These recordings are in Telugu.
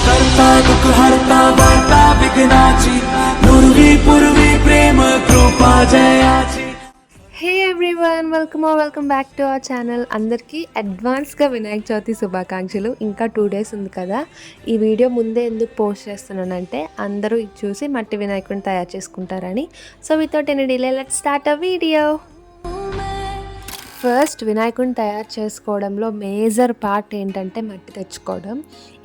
करता दुःख हरता वार्ता विघ्नाची नुरवी पूर्वी प्रेम कृपा जयाची hey everyone welcome welcome back to our channel అందరికీ అడ్వాన్స్గా వినాయక చవితి శుభాకాంక్షలు ఇంకా టూ డేస్ ఉంది కదా ఈ వీడియో ముందే ఎందుకు పోస్ట్ చేస్తున్నానంటే అందరూ ఇది చూసి మట్టి వినాయకుడిని తయారు చేసుకుంటారని so without any delay let start a video first వినాయకుడిని తయారు చేసుకోవడంలో మేజర్ పార్ట్ ఏంటంటే మట్టి తెచ్చుకోవడం.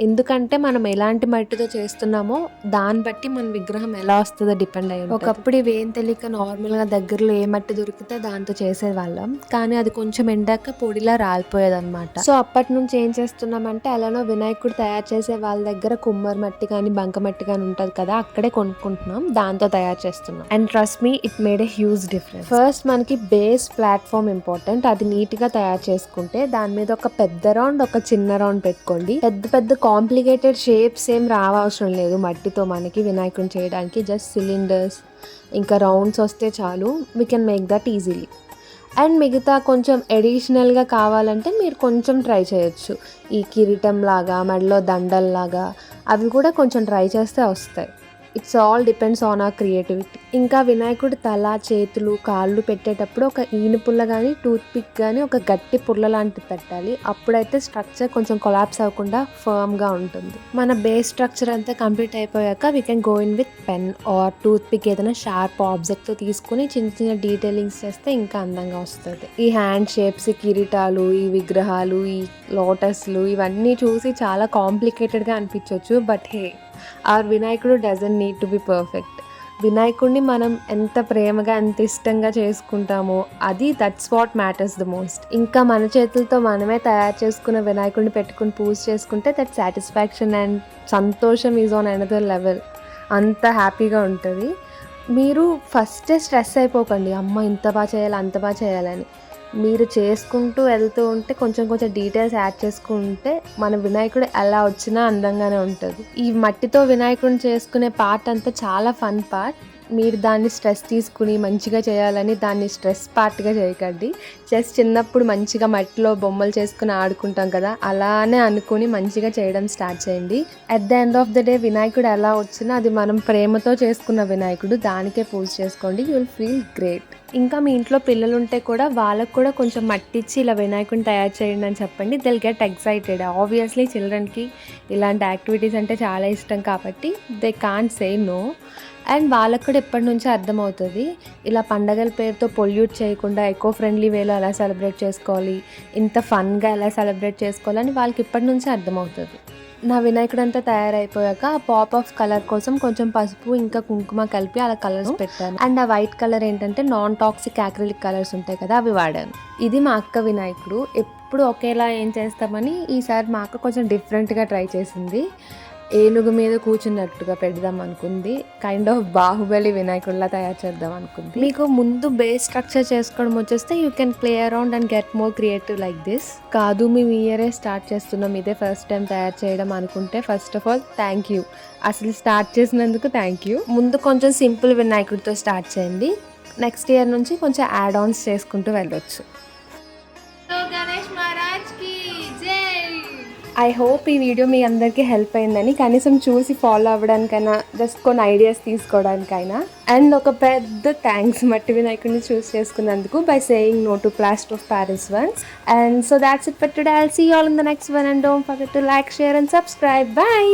ఎందుకంటే మనం ఎలాంటి మట్టితో చేస్తున్నామో దాన్ని బట్టి మన విగ్రహం ఎలా వస్తుందో డిపెండ్ అయ్యి. ఒకప్పుడు ఇవేం తెలియక నార్మల్గా దగ్గరలో ఏ మట్టి దొరికితే దాంతో చేసేవాళ్ళం. కానీ అది కొంచెం ఎండాక పొడిలా రాలిపోయేది అనమాట సో అప్పటి నుంచి ఏం చేస్తున్నామంటే అలానో వినాయకుడు తయారు చేసే వాళ్ళ దగ్గర కుమ్మరి మట్టి కానీ బంక మట్టి కానీ ఉంటుంది కదా అక్కడే కొనుక్కుంటున్నాం దాంతో తయారు చేస్తున్నాం. And trust me it made a huge difference first మనకి బేస్ ప్లాట్ఫామ్ ఇంపార్టెంట్ అది నీట్గా తయారు చేసుకుంటే దాని మీద ఒక పెద్ద రౌండ్ ఒక చిన్న రౌండ్ పెట్టుకోండి. పెద్ద పెద్ద కాంప్లికేటెడ్ షేప్స్ ఏం రావవసరం లేదు. మట్టితో మనకి వినాయకుడిని చేయడానికి జస్ట్ సిలిండర్స్ ఇంకా రౌండ్స్ వస్తే చాలు. We can make that easily and మిగతా కొంచెం ఎడిషనల్గా కావాలంటే మీరు కొంచెం ట్రై చేయొచ్చు. ఈ కిరీటం లాగా మెడలో దండల్లాగా అవి కూడా కొంచెం ట్రై చేస్తే వస్తాయి. ఇట్స్ ఆల్ డిపెండ్స్ ఆన్ ఆ క్రియేటివిటీ ఇంకా వినాయకుడి తల చేతులు కాళ్ళు పెట్టేటప్పుడు ఒక ఈను పుల్ల కానీ టూత్ పిక్ కానీ ఒక గట్టి పుల్ల లాంటిది పెట్టాలి. అప్పుడైతే స్ట్రక్చర్ కొంచెం కొలాప్స్ అవ్వకుండా ఫర్మ్గా ఉంటుంది. మన బేస్ స్ట్రక్చర్ అంతా కంప్లీట్ అయిపోయాక we can go in with pen or toothpick ఏదైనా షార్ప్ ఆబ్జెక్ట్తో తీసుకుని చిన్న చిన్న డీటెయిలింగ్స్ చేస్తే ఇంకా అందంగా వస్తుంది. ఈ హ్యాండ్ షేప్స్ ఈ కిరీటాలు ఈ విగ్రహాలు ఈ లోటస్లు ఇవన్నీ చూసి చాలా కాంప్లికేటెడ్గా అనిపించవచ్చు బట్ హే ఆర్ వినాయకుడు doesn't need to be perfect వినాయకుడిని మనం ఎంత ప్రేమగా ఎంత ఇష్టంగా చేసుకుంటామో అది that's what matters the most ఇంకా మన చేతులతో మనమే తయారు చేసుకున్న వినాయకుడిని పెట్టుకుని పూజ చేసుకుంటే దట్ సాటిస్ఫాక్షన్ అండ్ సంతోషం ఈజ్ ఆన్ అనదర్ లెవెల్ అంత హ్యాపీగా ఉంటుంది. మీరు ఫస్టే స్ట్రెస్ అయిపోకండి. అమ్మ ఇంత బాగా చేయాలి అంత బాగా చేయాలని. మీరు చేసుకుంటూ వెళ్తూ ఉంటే కొంచెం కొంచెం డీటెయిల్స్ యాడ్ చేసుకుంటే మన వినాయకుడు ఎలా వచ్చినా అందంగానే ఉంటుంది. ఈ మట్టితో వినాయకుడిని చేసుకునే పార్ట్ అంతా చాలా ఫన్ పార్ట్ మీరు దాన్ని స్ట్రెస్ తీసుకుని మంచిగా చేయాలని దాన్ని స్ట్రెస్ పార్ట్గా చేయకండి. జస్ట్ చిన్నప్పుడు మంచిగా మట్టిలో బొమ్మలు చేసుకుని ఆడుకుంటాం కదా అలానే అనుకుని మంచిగా చేయడం స్టార్ట్ చేయండి. At the end of the day వినాయకుడు ఎలా వచ్చినా అది మనం ప్రేమతో చేసుకున్న వినాయకుడు దానికే పూజ చేసుకోండి యూ విల్ ఫీల్ గ్రేట్ ఇంకా మీ ఇంట్లో పిల్లలు ఉంటే కూడా వాళ్ళకు కూడా కొంచెం మట్టిచ్చి ఇలా వినాయకుడిని తయారు చేయండి అని చెప్పండి. దిల్ గెట్ ఎక్సైటెడ్ ఆబ్వియస్లీ చిల్డ్రన్కి ఇలాంటి యాక్టివిటీస్ అంటే చాలా ఇష్టం కాబట్టి they can't say no and వాళ్ళకు కూడా ఎప్పటి నుంచో అర్థమవుతుంది. ఇలా పండగల పేరుతో పొల్యూట్ చేయకుండా ఎకో ఫ్రెండ్లీ వేలో ఎలా సెలబ్రేట్ చేసుకోవాలి ఇంత ఫన్గా ఎలా సెలబ్రేట్ చేసుకోవాలని వాళ్ళకి ఇప్పటి నుంచే అర్థమవుతుంది. నా వినాయకుడు అంతా తయారైపోయాక ఆ పాప్ ఆఫ్ కలర్ కోసం కొంచెం పసుపు ఇంకా కుంకుమ కలిపి అలా కలర్స్ పెట్టాను. అండ్ ఆ వైట్ కలర్ ఏంటంటే నాన్ టాక్సిక్ యాక్రిలిక్ కలర్స్ ఉంటాయి కదా అవి వాడాను. ఇది మా అక్క వినాయకుడు. ఎప్పుడు ఒకేలా ఏం చేస్తామని ఈసారి మా అక్క కొంచెం డిఫరెంట్గా ట్రై చేసింది. ఏనుగు మీద కూర్చున్నట్టుగా పెడదాం అనుకుంది. కైండ్ ఆఫ్ బాహుబలి వినాయకుడిలా తయారు చేద్దాం అనుకుంది. మీకు ముందు బేస్ స్ట్రక్చర్ చేసుకోవడం వచ్చేస్తే you can play around and get more creative like this కాదు మేము ఇయరే స్టార్ట్ చేస్తున్నాం. ఇదే ఫస్ట్ టైం తయారు చేయడం అనుకుంటే first of all thank you అసలు స్టార్ట్ చేసినందుకు థ్యాంక్ యూ ముందు కొంచెం సింపుల్ వినాయకుడితో స్టార్ట్ చేయండి. నెక్స్ట్ ఇయర్ నుంచి కొంచెం యాడ్ ఆన్స్ చేసుకుంటూ వెళ్ళొచ్చు. ఐ హోప్ ఈ వీడియో మీ అందరికీ హెల్ప్ అయిందని. కనీసం చూసి ఫాలో అవ్వడానికైనా జస్ట్ కొన్ని ఐడియాస్ తీసుకోవడానికైనా. అండ్ ఒక పెద్ద థ్యాంక్స్ మట్టి వినాయకుడిని చూస్ చేసుకున్నందుకు by saying no to plaster of Paris once and so that's it for today I'll see all in the next one and don't forget to like share and subscribe bye